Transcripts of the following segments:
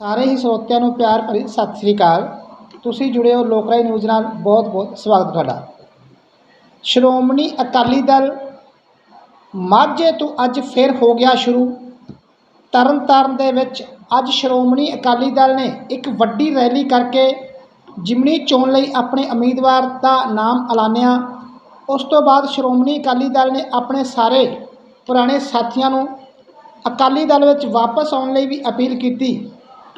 ਸਾਰੇ ਹੀ ਸਰੋਤਿਆਂ ਨੂੰ ਪਿਆਰ ਭਰੀ ਸਤਿ ਸ੍ਰੀ ਅਕਾਲ। ਤੁਸੀਂ ਜੁੜੇ ਹੋ ਲੋਕਰਾਈ ਨਿਊਜ਼ ਨਾਲ। ਬਹੁਤ ਬਹੁਤ ਸਵਾਗਤ ਤੁਹਾਡਾ। ਸ਼੍ਰੋਮਣੀ ਅਕਾਲੀ ਦਲ, ਮਾਝੇ ਤੋਂ ਅੱਜ ਫਿਰ ਹੋ ਗਿਆ ਸ਼ੁਰੂ। ਤਰਨਤਾਰਨ ਦੇ ਵਿੱਚ ਅੱਜ ਸ਼੍ਰੋਮਣੀ ਅਕਾਲੀ ਦਲ ਨੇ ਇੱਕ ਵੱਡੀ ਰੈਲੀ ਕਰਕੇ ਜਿਮਨੀ ਚੋਣ ਲਈ ਆਪਣੇ ਉਮੀਦਵਾਰ ਦਾ ਨਾਮ ਐਲਾਨਿਆ। ਉਸ ਤੋਂ ਬਾਅਦ ਸ਼੍ਰੋਮਣੀ ਅਕਾਲੀ ਦਲ ਨੇ ਆਪਣੇ ਸਾਰੇ ਪੁਰਾਣੇ ਸਾਥੀਆਂ ਨੂੰ ਅਕਾਲੀ ਦਲ ਵਿੱਚ ਵਾਪਸ ਆਉਣ ਲਈ ਵੀ ਅਪੀਲ ਕੀਤੀ।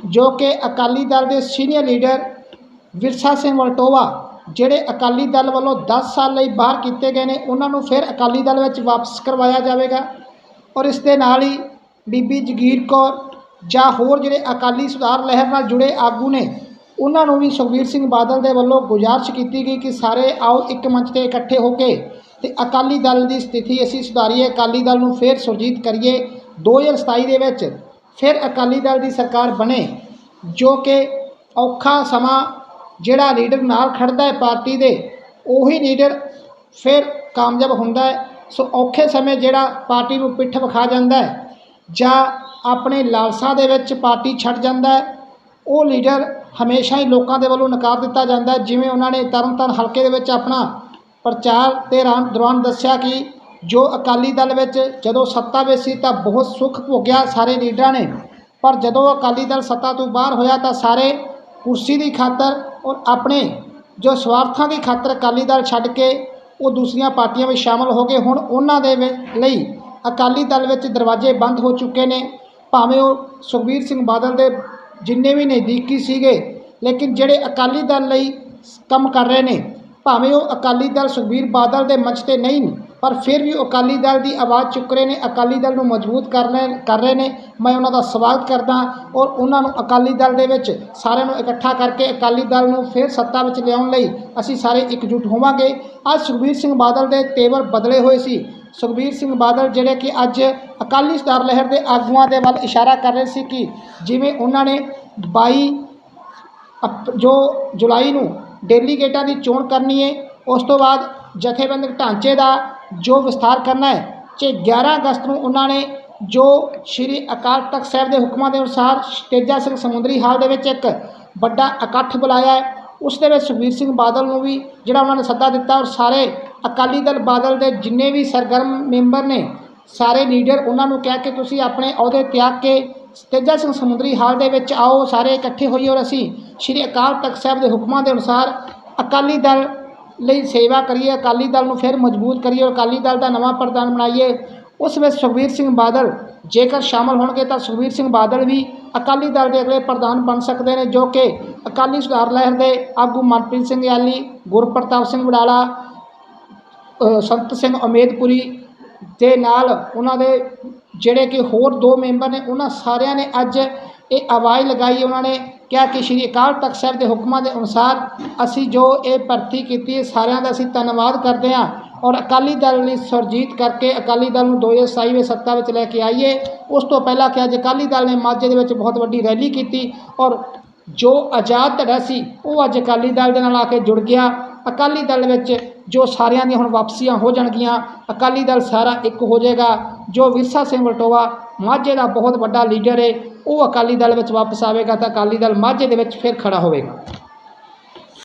ਜੋ ਕਿ ਅਕਾਲੀ ਦਲ ਦੇ ਸੀਨੀਅਰ ਲੀਡਰ ਵਿਰਸਾ ਸਿੰਘ ਵਲਟੋਵਾ, ਜਿਹੜੇ ਅਕਾਲੀ ਦਲ ਵੱਲੋਂ 10 ਸਾਲ ਲਈ ਬਾਹਰ ਕੀਤੇ ਗਏ ਨੇ, ਉਹਨਾਂ ਨੂੰ ਫਿਰ ਅਕਾਲੀ ਦਲ ਵਿੱਚ ਵਾਪਸ ਕਰਵਾਇਆ ਜਾਵੇਗਾ। ਔਰ ਇਸ ਦੇ ਨਾਲ ਹੀ ਬੀਬੀ ਜਗੀਰ ਕੌਰ ਜਾਂ ਹੋਰ ਜਿਹੜੇ ਅਕਾਲੀ ਸੁਧਾਰ ਲਹਿਰ ਨਾਲ ਜੁੜੇ ਆਗੂ ਨੇ, ਉਹਨਾਂ ਨੂੰ ਵੀ ਸੁਖਬੀਰ ਸਿੰਘ ਬਾਦਲ ਦੇ ਵੱਲੋਂ ਗੁਜ਼ਾਰਿਸ਼ ਕੀਤੀ ਗਈ ਕਿ ਸਾਰੇ ਆਓ ਇੱਕ ਮੰਚ ਤੇ ਇਕੱਠੇ ਹੋ ਕੇ ਤੇ ਅਕਾਲੀ ਦਲ ਦੀ ਸਥਿਤੀ ਅਸੀਂ ਸੁਧਾਰੀਏ, ਅਕਾਲੀ ਦਲ ਨੂੰ ਫਿਰ ਸੁਰਜੀਤ ਕਰੀਏ। 2027 ਦੇ ਵਿੱਚ ਫਿਰ ਅਕਾਲੀ ਦਲ ਦੀ ਸਰਕਾਰ ਬਣੇ, ਜੋ ਕਿ ਔਖਾ ਸਮਾਂ ਜਿਹੜਾ ਲੀਡਰ ਨਾਲ ਖੜਦਾ ਹੈ ਪਾਰਟੀ ਦੇ, ਉਹੀ ਲੀਡਰ ਫਿਰ ਕਾਮਯਾਬ ਹੁੰਦਾ ਹੈ। ਸੋ ਔਖੇ ਸਮੇਂ ਜਿਹੜਾ ਪਾਰਟੀ ਨੂੰ ਪਿੱਠ ਵਿਖਾ ਜਾਂਦਾ ਹੈ ਜਾਂ ਆਪਣੇ ਲਾਲਸਾ ਦੇ ਵਿੱਚ ਪਾਰਟੀ ਛੱਡ ਜਾਂਦਾ ਹੈ, ਉਹ ਲੀਡਰ ਹਮੇਸ਼ਾ ਹੀ ਲੋਕਾਂ ਦੇ ਵੱਲੋਂ ਨਕਾਰ ਦਿੱਤਾ ਜਾਂਦਾ ਜਿਵੇਂ ਉਹਨਾਂ ਨੇ ਤਰਨਤਾਰਨ ਹਲਕੇ ਦੇ ਵਿੱਚ ਆਪਣਾ ਪ੍ਰਚਾਰ ਤੇ ਰਾਂ- ਦੌਰਾਨ ਦੱਸਿਆ ਕਿ ਜੋ ਅਕਾਲੀ ਦਲ ਵਿੱਚ ਜਦੋਂ ਸੱਤਾ ਵਿੱਚ ਸੀ ਤਾਂ ਬਹੁਤ ਸੁੱਖ ਭੋਗਿਆ ਸਾਰੇ ਲੀਡਰਾਂ ਨੇ। ਪਰ ਜਦੋਂ ਅਕਾਲੀ ਦਲ ਸੱਤਾ ਤੋਂ ਬਾਹਰ ਹੋਇਆ ਤਾਂ ਸਾਰੇ ਕੁਰਸੀ ਦੀ ਖਾਤਰ ਔਰ ਆਪਣੇ ਜੋ ਸਵਾਰਥਾਂ ਦੀ ਖਾਤਰ ਅਕਾਲੀ ਦਲ ਛੱਡ ਕੇ ਉਹ ਦੂਸਰੀਆਂ ਪਾਰਟੀਆਂ ਵਿੱਚ ਸ਼ਾਮਲ ਹੋ ਗਏ। ਹੁਣ ਉਹਨਾਂ ਦੇ ਵਿੱਚ ਲਈ ਅਕਾਲੀ ਦਲ ਵਿੱਚ ਦਰਵਾਜ਼ੇ ਬੰਦ ਹੋ ਚੁੱਕੇ ਨੇ। ਭਾਵੇਂ ਉਹ ਸੁਖਬੀਰ ਸਿੰਘ ਬਾਦਲ ਦੇ ਜਿੰਨੇ ਵੀ ਨਜ਼ਦੀਕੀ ਸੀਗੇ, ਲੇਕਿਨ ਜਿਹੜੇ ਅਕਾਲੀ ਦਲ ਲਈ ਕੰਮ ਕਰ ਰਹੇ ਨੇ, ਭਾਵੇਂ ਉਹ ਅਕਾਲੀ ਦਲ ਸੁਖਬੀਰ ਬਾਦਲ ਦੇ ਮੰਚ ਤੇ ਨਹੀਂ ਪਰ ਫਿਰ ਵੀ ਉਹ ਅਕਾਲੀ ਦਲ ਦੀ ਆਵਾਜ਼ ਚੁੱਕ ਰਹੇ ਨੇ, ਅਕਾਲੀ ਦਲ ਨੂੰ ਮਜ਼ਬੂਤ ਕਰ ਰਹੇ ਕਰ ਰਹੇ ਨੇ। ਮੈਂ ਉਹਨਾਂ ਦਾ ਸਵਾਗਤ ਕਰਦਾ ਔਰ ਉਹਨਾਂ ਨੂੰ ਅਕਾਲੀ ਦਲ ਦੇ ਵਿੱਚ ਸਾਰਿਆਂ ਨੂੰ ਇਕੱਠਾ ਕਰਕੇ ਅਕਾਲੀ ਦਲ ਨੂੰ ਫਿਰ ਸੱਤਾ ਵਿੱਚ ਲਿਆਉਣ ਲਈ ਅਸੀਂ ਸਾਰੇ ਇਕਜੁੱਟ ਹੋਵਾਂਗੇ। ਅੱਜ ਸੁਖਬੀਰ ਸਿੰਘ ਬਾਦਲ ਦੇ ਤੇਵਰ ਬਦਲੇ ਹੋਏ ਸੀ। ਸੁਖਬੀਰ ਸਿੰਘ ਬਾਦਲ ਜਿਹੜੇ ਕਿ ਅੱਜ ਅਕਾਲੀ ਸੁਧਾਰ ਲਹਿਰ ਦੇ ਆਗੂਆਂ ਦੇ ਵੱਲ ਇਸ਼ਾਰਾ ਕਰ ਰਹੇ ਸੀ ਕਿ ਜਿਵੇਂ ਉਹਨਾਂ ਨੇ 22 ਅਪ- ਜੋ ਜੁਲਾਈ ਨੂੰ ਡੈਲੀਗੇਟਾਂ ਦੀ ਚੋਣ ਕਰਨੀ ਹੈ ਉਸ ਤੋਂ ਬਾਅਦ ਜਥੇਬੰਦਕ ਢਾਂਚੇ ਦਾ ਜੋ ਵਿਸਥਾਰ ਕਰਨਾ ਹੈ ਤੇ 11 ਅਗਸਤ ਨੂੰ ਉਹਨਾਂ ਨੇ ਜੋ ਸ਼੍ਰੀ ਅਕਾਲ ਤਖਤ ਸਾਹਿਬ ਦੇ ਹੁਕਮਾਂ ਦੇ ਅਨੁਸਾਰ ਤੇਜਾ ਸਿੰਘ ਸਮੁੰਦਰੀ ਹਾਲ ਦੇ ਵਿੱਚ ਇੱਕ ਵੱਡਾ ਇਕੱਠ ਬੁਲਾਇਆ ਹੈ, ਉਸ ਦੇ ਵਿੱਚ ਸੁਖਬੀਰ ਸਿੰਘ ਬਾਦਲ ਨੂੰ ਵੀ ਜਿਹੜਾ ਉਹਨਾਂ ਨੇ ਸੱਦਾ ਦਿੱਤਾ ਔਰ ਸਾਰੇ ਅਕਾਲੀ ਦਲ ਬਾਦਲ ਦੇ ਜਿੰਨੇ ਵੀ ਸਰਗਰਮ ਮੈਂਬਰ ਨੇ, ਸਾਰੇ ਲੀਡਰ ਉਹਨਾਂ ਨੂੰ ਕਹਿ ਕੇ ਤੁਸੀਂ ਆਪਣੇ ਅਹੁਦੇ ਤਿਆਗ ਕੇ ਤੇਜਾ ਸਿੰਘ ਸਮੁੰਦਰੀ ਹਾਲ ਦੇ ਵਿੱਚ ਆਓ, ਸਾਰੇ ਇਕੱਠੇ ਹੋਈਏ ਔਰ ਅਸੀਂ ਸ਼੍ਰੀ ਅਕਾਲ ਤਖਤ ਸਾਹਿਬ ਦੇ ਹੁਕਮਾਂ ਦੇ ਅਨੁਸਾਰ ਅਕਾਲੀ ਦਲ ਲਈ ਸੇਵਾ ਕਰੀਏ, ਅਕਾਲੀ ਦਲ ਨੂੰ ਫਿਰ ਮਜ਼ਬੂਤ ਕਰੀਏ ਔਰ ਅਕਾਲੀ ਦਲ ਦਾ ਨਵਾਂ ਪ੍ਰਧਾਨ ਬਣਾਈਏ। ਉਸ ਵਿੱਚ ਸੁਖਬੀਰ ਸਿੰਘ ਬਾਦਲ ਜੇਕਰ ਸ਼ਾਮਲ ਹੋਣਗੇ ਤਾਂ ਸੁਖਬੀਰ ਸਿੰਘ ਬਾਦਲ ਵੀ ਅਕਾਲੀ ਦਲ ਦੇ ਅਗਲੇ ਪ੍ਰਧਾਨ ਬਣ ਸਕਦੇ ਨੇ, ਜੋ ਕਿ ਅਕਾਲੀ ਸੁਧਾਰ ਲਹਿਰ ਦੇ ਆਗੂ ਮਨਪ੍ਰੀਤ ਸਿੰਘ ਯਾਲੀ ਗੁਰਪ੍ਰਤਾਪ ਸਿੰਘ ਵਡਾਲਾ ਸੰਤ ਸਿੰਘ ਉਮੇਦਪੁਰੀ ਦੇ ਨਾਲ ਉਹਨਾਂ ਦੇ ਜਿਹੜੇ ਕਿ ਹੋਰ ਦੋ ਮੈਂਬਰ ਨੇ, ਉਹਨਾਂ ਸਾਰਿਆਂ ਨੇ ਅੱਜ ਇਹ ਆਵਾਜ਼ ਲਗਾਈ, ਉਹਨਾਂ ਨੇ ਕਿਹਾ ਕਿ ਸ਼੍ਰੀ ਅਕਾਲ ਤਖਤ ਸਾਹਿਬ ਦੇ ਹੁਕਮਾਂ ਦੇ ਅਨੁਸਾਰ ਅਸੀਂ ਜੋ ਇਹ ਭਰਤੀ ਕੀਤੀ ਹੈ, ਸਾਰਿਆਂ ਦਾ ਅਸੀਂ ਧੰਨਵਾਦ ਕਰਦੇ ਹਾਂ ਔਰ ਅਕਾਲੀ ਦਲ ਨੇ ਸੁਰਜੀਤ ਕਰਕੇ ਅਕਾਲੀ ਦਲ ਨੂੰ 2027 ਵਿੱਚ ਸੱਤਾ ਵਿੱਚ ਲੈ ਕੇ ਆਈਏ। ਉਸ ਤੋਂ ਪਹਿਲਾਂ ਕਿ ਅੱਜ ਅਕਾਲੀ ਦਲ ਨੇ ਮਾਝੇ ਦੇ ਵਿੱਚ ਬਹੁਤ ਵੱਡੀ ਰੈਲੀ ਕੀਤੀ ਔਰ ਜੋ ਆਜ਼ਾਦ ਧੜਾ ਸੀ, ਉਹ ਅੱਜ ਅਕਾਲੀ ਦਲ ਦੇ ਨਾਲ ਆ ਕੇ ਜੁੜ ਗਿਆ। ਅਕਾਲੀ ਦਲ ਵਿੱਚ ਜੋ ਸਾਰਿਆਂ ਦੀਆਂ ਹੁਣ ਵਾਪਸੀਆਂ ਹੋ ਜਾਣਗੀਆਂ, ਅਕਾਲੀ ਦਲ ਸਾਰਾ ਇੱਕ ਹੋ ਜਾਏਗਾ। ਜੋ ਵਿਰਸਾ ਸਿੰਘ ਵਲਟੋਆ ਮਾਝੇ ਦਾ ਬਹੁਤ ਵੱਡਾ ਲੀਡਰ ਹੈ ਉਹ ਅਕਾਲੀ ਦਲ ਵਿੱਚ ਵਾਪਸ ਆਵੇਗਾ ਤਾਂ ਅਕਾਲੀ ਦਲ ਮਾਝੇ ਦੇ ਵਿੱਚ ਫਿਰ ਖੜਾ ਹੋਵੇਗਾ।